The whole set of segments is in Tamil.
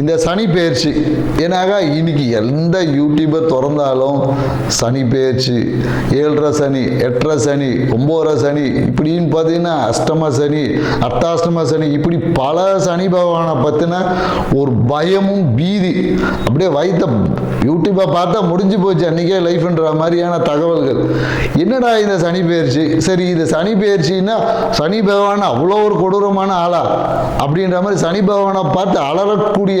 இந்த சனி பெயர்ச்சி ஏன்னாக இன்னைக்கு எந்த யூடியூபர் திறந்தாலும் சனி பெயர்ச்சி ஏழரை சனி எட்டரை சனி ஒம்போதரை சனி இப்படின்னு பார்த்தீங்கன்னா அஷ்டம சனி அர்த்தாஷ்டம சனி இப்படி பல சனி பகவானை பற்றின ஒரு பயமும் பீதி. அப்படியே வைத்த யூடியூப்பை பார்த்தா முடிஞ்சு போச்சு அன்றைக்கே லைஃப்ன்ற மாதிரியான தகவல்கள். என்னடா இந்த சனி பெயர்ச்சி சரி இது சனி பெயர்ச்சின்னா சனி பகவான் அவ்வளோ ஒரு கொடூரமான ஆளா? அப்படின்ற மாதிரி சனி பகவானை பார்த்து அலறக்கூடிய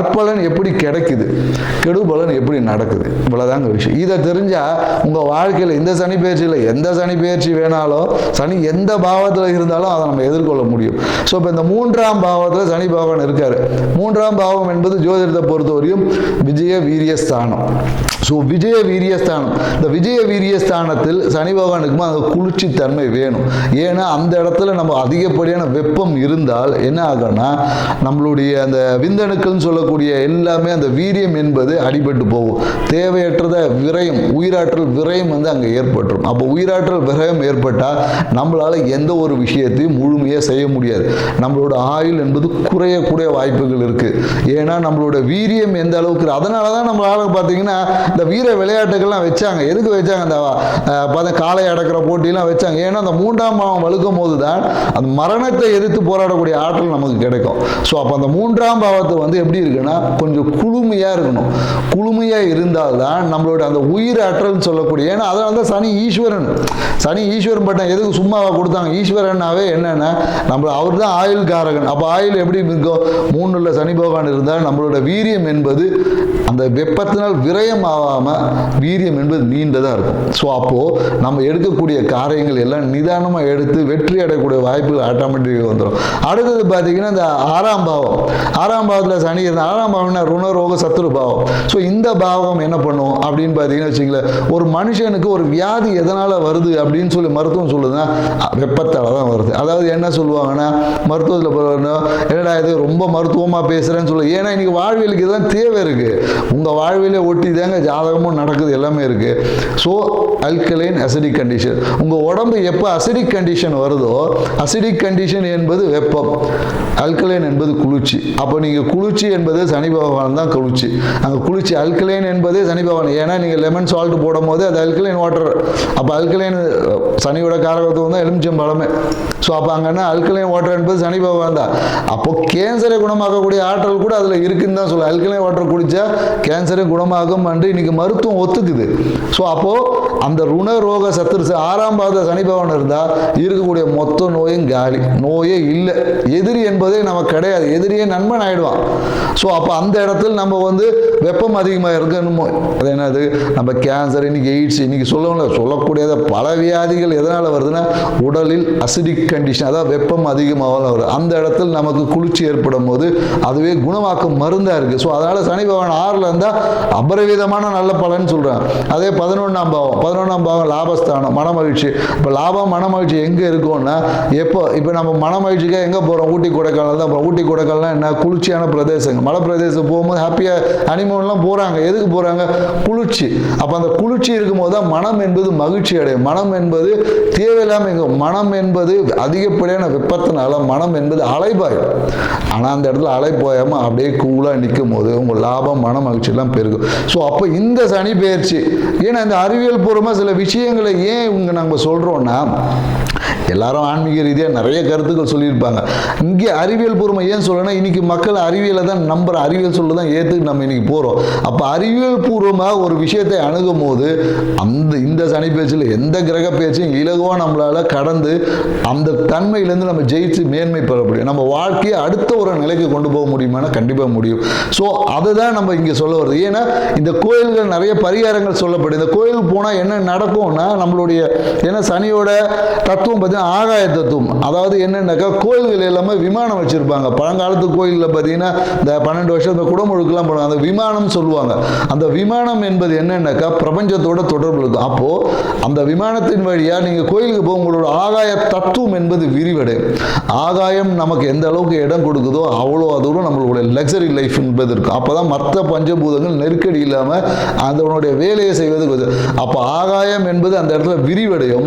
நற்பலன் எப்படி கிடைக்குது? கெடுபலன் எப்படி நடக்குது? இவ்வளோதாங்க விஷயம். இதை தெரிஞ்சால் உங்கள் வாழ்க்கையில் இந்த சனி பயிற்சியில் எந்த சனி பயிற்சி வேணாலும் சனி எந்த பாவத்தில் இருந்தாலும் அதை நம்ம எதிர்கொள்ள முடியும். ஸோ இப்போ இந்த மூன்றாம் பாவத்தில் சனி பகவான் இருக்கார். மூன்றாம் பாவம் என்பது ஜோதிடத்தை பொறுத்தவரையும் விஜய வீரியஸ்தானம். ஸோ விஜய வீரியஸ்தானம். இந்த விஜய வீரியஸ்தானத்தில் சனி பகவானுக்குமா அந்த குளிர்ச்சி தன்மை வேணும். ஏன்னா அந்த இடத்துல நம்ம அதிகப்படியான வெப்பம் இருந்தால் என்ன ஆகும்னா நம்மளுடைய அந்த விந்தணுக்கள்னு சொல்லக்கூடிய எல்லாமே அந்த வீரியம் என்பது அடிபட்டு போகும். தேவையற்றத விரயம் உயிராற்றல் விரயம் வந்து அங்கே ஏற்பட்டுரும். அப்போ உயிராற்றல் விரயம் ஏற்பட்டால் நம்மளால் எந்த ஒரு விஷயத்தையும் முழுமையாக செய்ய முடியாது. நம்மளோட ஆயுள் என்பது குறையக்கூடிய வாய்ப்புகள் இருக்குது ஏன்னா நம்மளோட வீரியம் எந்த அளவுக்கு அதனால தான் நம்மளால பார்த்தீங்கன்னா இந்த வீர விளையாட்டுகள்லாம் வச்சாங்க. எதுக்கு வச்சாங்க? அந்த பார்த்தா காளை அடக்கிற போட்டிலாம் வச்சாங்க. ஏன்னா அந்த மூன்றாம் பாவம் வலுக்கும் போது தான் அந்த மரணத்தை எதிர்த்து போராடக்கூடிய ஆற்றல் நமக்கு கிடைக்கும். ஸோ அப்போ அந்த மூன்றாம் பாவத்தை வந்து எப்படி இருக்குன்னா கொஞ்சம் குளுமையாக இருக்கணும். குளுமையாக இருந்தால் தான் நம்மளோட அந்த உயிர் ஆற்றல்னு சொல்லக்கூடிய ஏன்னா அதனால தான் சனி ஈஸ்வரன். சனி ஈஸ்வரன் பட்டம் எதுக்கு சும்மாவாக கொடுத்தாங்க? ஈஸ்வரன்னாவே என்னென்னா நம்ம அவர் தான் ஆயுள் காரகன் அப்போ ஆயுள் எப்படி இருக்கோ மூணுல சனி பகவான் இருந்தால் நம்மளோட வீரியம் என்பது அந்த வெப்பத்தினால் விரயம் ஆகாமல் வீரியம் என்பது நீண்டதாக இருக்கும். ஸோ அப்போது நம்ம எடுக்கக்கூடிய காரியங்கள் எல்லாம் நிதானமாக எடுத்து வெற்றி அடையக்கூடிய வாய்ப்புகள் ஆட்டோமேட்டிக்காக வந்துடும் அடுத்தது பார்த்தீங்கன்னா இந்த ஆறாம் பாவம். ஆறாம் பாவத்தில் சனி இருந்தால் ஆறாம் பாவம்னா ருணரோக சத்துரு பாவம். ஸோ இந்த பாவம் என்ன பண்ணும் அப்படின்னு பார்த்தீங்கன்னா வச்சுங்களேன் ஒரு மனுஷனுக்கு ஒரு வியாதி எதனால் வருது அப்படின்னு சொல்லி மருத்துவம் சொல்லுதுன்னா வெப்பத்தால் தான் வருது. அதாவது என்ன சொல்லுவாங்கன்னா மருத்துவத்தில் என்னடா இது ரொம்ப மருத்துவமாக பேசுகிறேன்னு சொல்லு. ஏன்னா இன்றைக்கி வாழ்வியலுக்கு இதெல்லாம் தேவை இருக்குது உங்கள் வாழ்வியலே ஒட்டி தாங்க ஜாதகமும் நடக்குது எல்லாமே இருக்குது ஸோ அல்கலைன் அசிடிக் கண்டிஷன் உங்கள் உடம்பு எப்போ அசிடிக் கண்டிஷன் வருதோ அசிடிக் கண்டிஷன் என்பது வெப்பம். அல்கலைன் என்பது குளிர்ச்சி. அப்போ நீங்கள் குளிர்ச்சி என்பது சனி பகவான் தான் குளிர்ச்சி. அங்கே குளிர்ச்சி அல்கலைன் என்பதே சனி பகவான். ஏன்னா நீங்கள் லெமன் சால்ட் போடும் போது அது அல்கலைன் வாட்டர் அப்போ அல்கலைன் சனியோட காரகத்துவம் தான் எலுமிச்சம் பழமே. ஸோ அப்போ அங்கன்னா அல்கலைன் வாட்டர் என்பது சனி பகவான் தான். அப்போ கேன்சரை குணமாக்கக்கூடிய ஆற்றல் கூட அதில் இருக்குன்னு தான் சொல்ல அல்கலைன் வாட்டர் குடித்தா கேன்சரை குணமாகும் என்று இன்னைக்கு மருத்துவம் ஒத்துக்குது. ஸோ அப்போது அந்த ருண ரோக சத்துருசு ஆறாம் பாத சனி பகவான் இருந்தால் இருக்கக்கூடிய மொத்த நோயும் காலி. நோயே இல்லை. எதிரி என்பதே நமக்கு கிடையாது. எதிரியே நண்பன் ஆயிடுவான். ஸோ அப்போ அந்த இடத்துல நம்ம வந்து வெப்பம் அதிகமாக இருக்கணுமோ அது என்னது? நம்ம கேன்சர் இன்னைக்கு எய்ட்ஸ் இன்னைக்கு சொல்லணும்ல சொல்லக்கூடியத பல வியாதிகள் எதனால் வருதுன்னா உடலில் அசிடிக் கண்டிஷன் அதாவது வெப்பம் அதிகமாக வருது. அந்த இடத்துல நமக்கு குளிர்ச்சி ஏற்படும் போது அதுவே குணமாக்கும் மருந்தாக இருக்குது ஸோ அதனால் சனி பகவான் ஆறில் இருந்தால் அபரிவிதமான நல்ல பலன் சொல்கிறேன் அதே பதினொன்றாம் பாவம் பதினொன்றாம் பாவம் லாபஸ்தானம் மனமகிழ்ச்சி. இப்போ லாபம் மனமகிழ்ச்சி எங்கே இருக்கும்னா எப்போ இப்போ நம்ம மனமகிழ்ச்சிக்காக எங்கே போகிறோம் ஊட்டி கொடைக்கானல் தான் போகிறோம் ஊட்டி கொடைக்கானல்னா என்ன? குளிர்ச்சியான பிரதேசங்கள். மலை பிரதேசம் போகும்போது ஹாப்பியாக அனிமோன்லாம் போகிறாங்க எதுக்கு போகிறாங்க குளிர்ச்சி. அப்போ அந்த குளிர்ச்சி இருக்கும்போது தான் மனம் என்பது மகிழ்ச்சி அடையும். மனம் என்பது தேவையில்லாமல் எங்கள் மனம் என்பது அதிகப்படியான வெப்பத்தினால மனம் என்பது அலைபாயும். ஆனால் அந்த இடத்துல அலை போயாமல் அப்படியே கூலாக நிற்கும் போது உங்கள் லாபம் மன மகிழ்ச்சியெல்லாம் பெருகும். ஸோ அப்போ இந்த சனி பெயர்ச்சி ஏன்னா இந்த அறிவியல் பூர்வமாக சில விஷயங்களை ஏன் இவங்க நம்ம சொல்கிறோன்னா எல்லாரும் ஆன்மீக ரீதியாக நிறைய கருத்துக்கள் சொல்லியிருப்பாங்க. இங்கே அறிவியல் பூர்வம் ஏன் சொல்லணும்னா இன்னைக்கு மக்கள் அறிவியலை தான் நம்புற அறிவியல் சொல்ல தான் ஏற்றுக்கு நம்ம இன்னைக்கு போகிறோம் அப்போ அறிவியல் பூர்வமாக ஒரு விஷயத்தை அணுகும் போது அந்த இந்த சனி பேச்சில் எந்த கிரக பேச்சையும் இலகுவாக நம்மளால் கடந்து அந்த தன்மையிலேருந்து நம்ம ஜெயிச்சு மேன்மை பெற முடியும். நம்ம வாழ்க்கையை அடுத்த ஒரு நிலைக்கு கொண்டு போக முடியுமானா கண்டிப்பாக முடியும். ஸோ அதை தான் நம்ம இங்கே சொல்ல வருது. ஏன்னா இந்த கோயில்கள் நிறைய பரிகாரங்கள் சொல்லப்படும் இந்த கோயிலுக்கு போனால் என்ன நடக்கும்னா நம்மளுடைய ஏன்னா சனியோட தத்துவம் பார்த்தீங்கன்னா ஆகாய தத்துவம் அதாவது என்னென்னாக்கா கோயில்கள் எல்லாமே விமானம் வச்சுருப்பாங்க. பழங்காலத்து கோயிலில் பார்த்தீங்கன்னா இந்த பன்னெண்டு வருஷம் இந்த குடமுழுக்கெல்லாம் போடுவாங்க. அந்த விமானம் சொல்லுவாங்க. அந்த விமானம் என்பது என்னென்னாக்கா பிரபஞ்சத்தோட தொடர்பு இருக்கும் அப்போது அந்த விமானத்தின் வழியாக நீங்கள் கோயிலுக்கு போக உங்களோட ஆகாய தத்துவம் என்பது விரிவடையும் ஆகாயம் நமக்கு எந்த அளவுக்கு இடம் கொடுக்குதோ அவ்வளோ தூரம் நம்மளுடைய லக்ஸரி லைஃப் என்பது இருக்கும் அப்போ தான் மற்ற பஞ்சபூதங்கள் நெருக்கடி இல்லாமல் அதனுடைய வேலையை செய்வது அப்போ ஆகாயம் என்பது அந்த இடத்துல விரிவடையும்.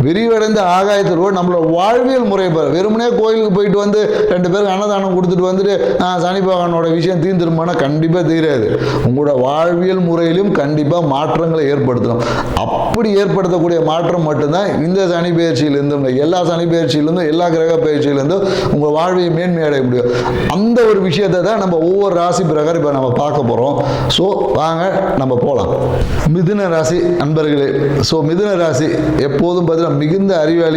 விரிவடைந்த ஆகாயத்திலோட நம்மளோட வாழ்வியல் முறை வெறுமனே கோயிலுக்கு போயிட்டு வந்து ரெண்டு பேருக்கு அன்னதானம் கொடுத்துட்டு வந்துட்டு சனி பகவானோட விஷயம் தீர்ந்துருமானா கண்டிப்பாக தீராது. உங்களோட வாழ்வியல் முறையிலும் கண்டிப்பாக மாற்றங்களை ஏற்படுத்தணும். அப்படி ஏற்படுத்தக்கூடிய மாற்றம் மட்டும்தான் இந்த சனி பயிற்சியிலிருந்தும் எல்லா சனி பயிற்சியிலிருந்தும் எல்லா கிரக பயிற்சியிலிருந்தும் உங்கள் வாழ்வியை மேன்மை அடைய முடியும். அந்த ஒரு விஷயத்தை தான் நம்ம ஒவ்வொரு ராசி பிரகாரம் இப்போ நம்ம பார்க்க போகிறோம் ஸோ வாங்க நம்ம போகலாம் மிதுன ராசி அன்பர்களே ஸோ மிதுன ராசி எப்போதும் பார்த்தீங்கன்னா மிகுந்த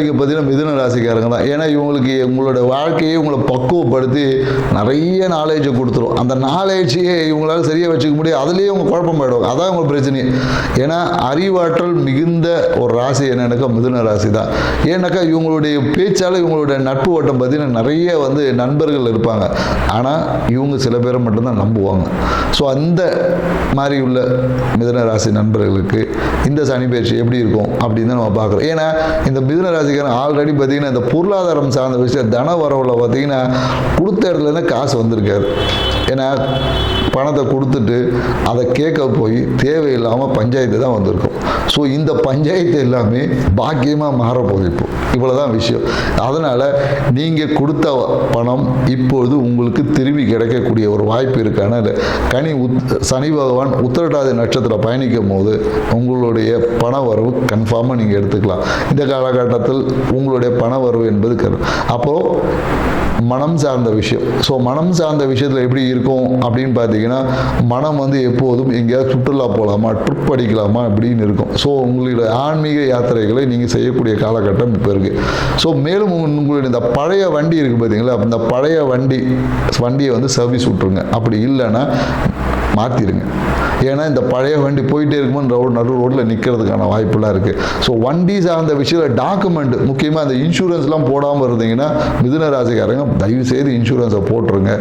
அறிவாளிக்கு பார்த்தீங்கன்னா மிதுன ராசிக்காரங்க தான். ஏன்னா இவங்களுக்கு உங்களோட வாழ்க்கையை உங்களை பக்குவப்படுத்தி நிறைய நாலேஜை கொடுத்துரும். அந்த நாலேஜையே இவங்களால சரியாக வச்சுக்க முடியும் அதுலேயே அவங்க குழப்பம் போயிடுவாங்க அதான் உங்க பிரச்சனை ஏன்னா அறிவாற்றல் மிகுந்த ஒரு ராசி என்னன்னாக்கா மிதுன ராசி தான். ஏன்னாக்கா இவங்களுடைய பேச்சால் இவங்களுடைய நட்பு ஓட்டம் பார்த்தீங்கன்னா நிறைய வந்து நண்பர்கள் இருப்பாங்க. ஆனால் இவங்க சில பேரை மட்டும்தான் நம்புவாங்க. ஸோ அந்த மாதிரி உள்ள மிதுன ராசி நண்பர்களுக்கு இந்த சனி பயிற்சி எப்படி இருக்கும் அப்படின்னு தான் நம்ம பார்க்குறோம். ஏன்னா இந்த மிதுன ராசிக்காரன் ஆல்ரெடி பார்த்தீங்கன்னா இந்த பொருளாதாரம் சார்ந்த விஷயம் தன வரவுல பார்த்தீங்கன்னா கொடுத்த இடத்துல இருந்து காசு வந்திருக்காரு. ஏன்னா பணத்தை கொடுத்துட்டு அதை கேட்க போய் தேவையில்லாமல் பஞ்சாயத்து தான் வந்திருக்கும். ஸோ இந்த பஞ்சாயத்து எல்லாமே பாக்கியமாக மாறப்போகுது இப்போ. இவ்வளோதான் விஷயம். அதனால் நீங்கள் கொடுத்த பணம் இப்பொழுது உங்களுக்கு திரும்பி கிடைக்கக்கூடிய ஒரு வாய்ப்பு இருக்கான கனி உத் சனி பகவான் உத்திரட்டாதி நட்சத்திரம் பயணிக்கும் போது உங்களுடைய பண வரவு கன்ஃபார்மாக நீங்கள் எடுத்துக்கலாம். இந்த காலகட்டத்தில் உங்களுடைய பண வரவு என்பது கரு அப்புறம் மனம் சார்ந்த விஷயம். ஸோ மனம் சார்ந்த விஷயத்தில் எப்படி இருக்கும் அப்படின்னு பார்த்தீங்கன்னா மனம் வந்து எப்போதும் எங்கேயாவது சுற்றுலா போகலாமா ட்ரிப் அடிக்கலாமா அப்படின்னு இருக்கும். ஸோ உங்களுடைய ஆன்மீக யாத்திரைகளை நீங்கள் செய்யக்கூடிய காலகட்டம் இப்போ இருக்குது ஸோ மேலும் உங்களுடைய இந்த பழைய வண்டி இருக்குது பார்த்தீங்களா அந்த பழைய வண்டி வண்டியை வந்து சர்வீஸ் விட்ருங்க அப்படி இல்லைன்னா மாற்றிடுங்க ஏன்னா இந்த பழைய வண்டி போயிட்டே இருக்கும்போது ரோடு நடு ரோட்டில் நிற்கிறதுக்கான வாய்ப்புலாம் இருக்குது ஸோ வண்டி சார்ந்த விஷயத்தில் டாக்குமெண்ட் முக்கியமாக அந்த இன்சூரன்ஸ்லாம் போடாமல் இருந்தீங்கன்னா மிதுன ராசிக்காரங்க தயவு செய்து இன்சூரன்ஸை போட்டுருங்க.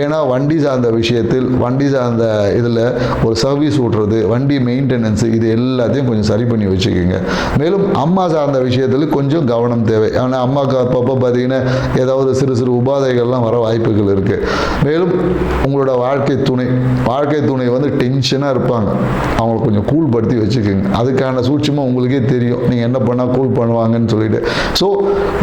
ஏன்னா வண்டி சார்ந்த விஷயத்தில் வண்டி சார்ந்த இதில் ஒரு சர்வீஸ் விட்றது வண்டி மெயின்டெனன்ஸ் இது எல்லாத்தையும் கொஞ்சம் சரி பண்ணி வச்சுக்கோங்க. மேலும் அம்மா சார்ந்த விஷயத்தில் கொஞ்சம் கவனம் தேவை. ஆனால் அம்மாவுக்கு அப்பப்போ பார்த்தீங்கன்னா ஏதாவது சிறு சிறு உபாதைகள்லாம் வர வாய்ப்புகள் இருக்குது மேலும் உங்களோட வாழ்க்கை துணை வாழ்க்கை துணை வந்து டென்ஷனாக இருப்பாங்க. அவங்கள கொஞ்சம் கூல் படுத்தி வச்சுக்கோங்க. அதுக்கான சூட்சமாக உங்களுக்கே தெரியும். நீங்கள் என்ன பண்ணால் கூல் பண்ணுவாங்கன்னு சொல்லிட்டு. ஸோ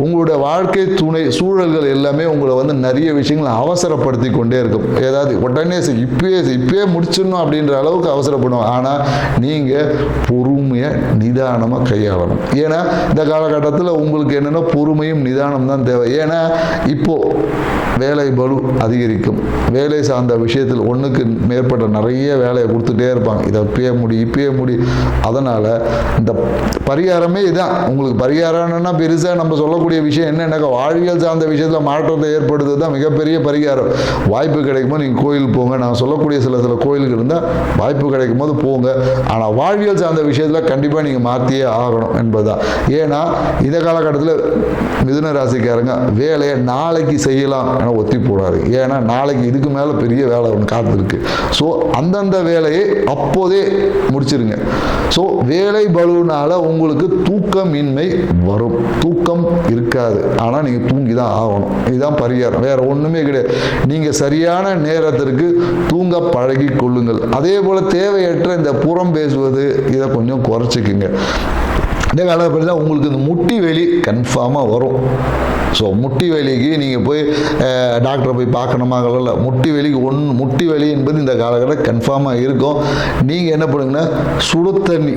உங்களோட வாழ்க்கை துணை சூழல்கள் எல்லாமே உங்களை வந்து நிறைய விஷயங்களை அவசரப்படுத்தி கொண்டே இருக்கும். ஏதாவது உடனே செய், இப்பயே இப்பயே முடிச்சிடணும் அப்படின்ற அளவுக்கு அவசரப்படுவோம் ஆனால் நீங்கள் பொறுமையை நிதானமாக கையாளணும். ஏன்னா இந்த காலகட்டத்தில் உங்களுக்கு என்னென்னா பொறுமையும் நிதானம் தான் தேவை. ஏன்னா இப்போது வேலை பலு அதிகரிக்கும். வேலை சார்ந்த விஷயத்தில் ஒன்றுக்கு மேற்பட்ட நிறைய வேலையை கொடுத்துட்டே இருப்பாங்க. இதை இப்பயே முடி இப்பயே முடி. அதனால் இந்த பரிகாரமே இதான். உங்களுக்கு பரிகாரம்னா பெருசாக நம்ம சொல்லக்கூடிய விஷயம் என்னன்னாக்கா வாழ்வியல் சார்ந்த விஷயத்தில் மாற்றத்தை ஏற்படுத்துறது தான் மிகப்பெரிய பரிகாரம். வாய்ப்பு கிடைக்கும்போது நீங்கள் கோயில் போங்க. நான் சொல்லக்கூடிய சில சில கோயிலுக்கு இருந்தால் வாய்ப்பு கிடைக்கும் போது போங்க. ஆனால் வாழ்வியல் சார்ந்த விஷயத்தில் கண்டிப்பாக நீங்கள் மாற்றியே ஆகணும் என்பதுதான். ஏன்னா இந்த காலகட்டத்தில் மிதுன ராசிக்காரங்க வேலையை நாளைக்கு செய்யலாம் என ஒத்தி போடாது ஏன்னா நாளைக்கு இதுக்கு மேலே பெரிய வேலை ஒன்று காத்திருக்கு. ஸோ அந்தந்த வேலையை அப்போதே முடிச்சிருங்க. ஸோ வேலை பலுனால் உங்களுக்கு தூக்கமின்மை வரும். தூக்கம் இருக்காது. ஆனால் நீங்கள் தூங்கி தான் ஆகணும். இதுதான் பரிகாரம். வேற ஒன்றுமே கிடையாது. நீங்கள் சரியான நேரத்திற்கு தூங்க பழகி கொள்ளுங்கள். அதே போல் தேவையற்ற இந்த புறம் பேசுவது இதை கொஞ்சம் குறைச்சிக்குங்க. இந்த காலத்தில் உங்களுக்கு இந்த முட்டி வேலி கன்ஃபார்மாக வரும். ஸோ முட்டி வலிக்கு நீங்கள் போய் டாக்டரை போய் பார்க்கணுமா? இல்லை முட்டி வலிக்கு ஒன் முட்டி வலி என்பது இந்த காலகட்டம் கன்ஃபார்மாக இருக்கும். நீங்கள் என்ன பண்ணுங்கன்னா சுடுத்தண்ணி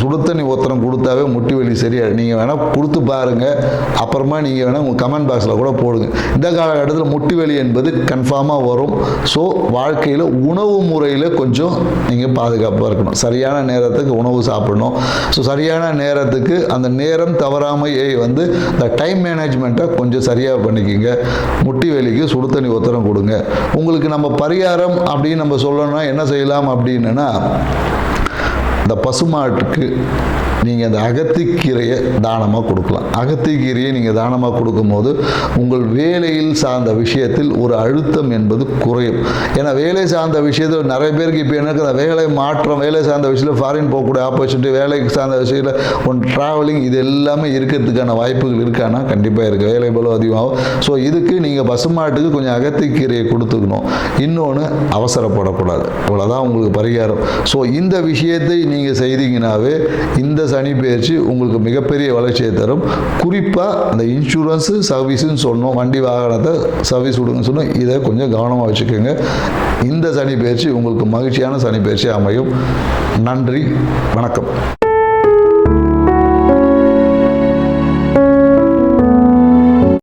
சுடுத்தண்ணி சுடு தண்ணி ஒத்தனம் கொடுத்தாவே முட்டி வலி சரியாக நீங்கள் வேணால் கொடுத்து பாருங்கள் அப்புறமா நீங்கள் வேணால் உங்கள் கமெண்ட் பாக்ஸில் கூட போடுங்க. இந்த காலகட்டத்தில் முட்டி வலி என்பது கன்ஃபார்மாக வரும். ஸோ வாழ்க்கையில் உணவு முறையில் கொஞ்சம் நீங்கள் பாதுகாப்பாக இருக்கணும். சரியான நேரத்துக்கு உணவு சாப்பிடணும். ஸோ சரியான நேரம் நேரத்துக்கு அந்த நேரம் தவறாமையை வந்து இந்த டைம் மேனேஜ்மெண்ட்டை கொஞ்சம் சரியாக பண்ணிக்கோங்க. முட்டி வலிக்கு சுடு தண்ணி உத்தரம் கொடுங்க. உங்களுக்கு நம்ம பரிகாரம் அப்படின்னு நம்ம சொல்லணும்னா என்ன செய்யலாம் அப்படின்னா இந்த பசுமாட்டுக்கு நீங்கள் அந்த அகத்திக்கீரையை தானமாக கொடுக்கலாம். அகத்திக்கீரையை நீங்கள் தானமாக கொடுக்கும்போது உங்கள் வேலையில் சார்ந்த விஷயத்தில் ஒரு அழுத்தம் என்பது குறையும். ஏன்னா வேலை சார்ந்த விஷயத்தில் நிறைய பேருக்கு இப்போ எனக்கு அந்த வேலை மாற்றம் வேலை சார்ந்த விஷயத்தில் ஃபாரின் போகக்கூடிய ஆப்பர்ச்சுனிட்டி வேலைக்கு சார்ந்த விஷயத்தில் ஒன் ட்ராவலிங் இது எல்லாமே இருக்கிறதுக்கான வாய்ப்புகள் இருக்கானா? கண்டிப்பாக இருக்குது வேலை பலம் அதிகமாகும். ஸோ இதுக்கு நீங்கள் பசுமாட்டுக்கு கொஞ்சம் அகத்திக்கீரையை கொடுத்துக்கணும். இன்னொன்று அவசரப்படக்கூடாது. அவ்வளோதான் உங்களுக்கு பரிகாரம். ஸோ இந்த விஷயத்தை நீங்கள் செய்தீங்கன்னாவே இந்த சனி பயிற்சி உங்களுக்கு மிகப்பெரிய வளர்ச்சியை தரும். குறிப்பாக அந்த இன்சூரன்ஸு சர்வீஸுன்னு சொன்னோம். வண்டி வாகனத்தை சர்வீஸ் விடுங்கன்னு சொன்னோம். இதை கொஞ்சம் கவனமாக வச்சுக்கோங்க. இந்த சனி பயிற்சி உங்களுக்கு மகிழ்ச்சியான சனி பயிற்சி அமையும். நன்றி. வணக்கம்.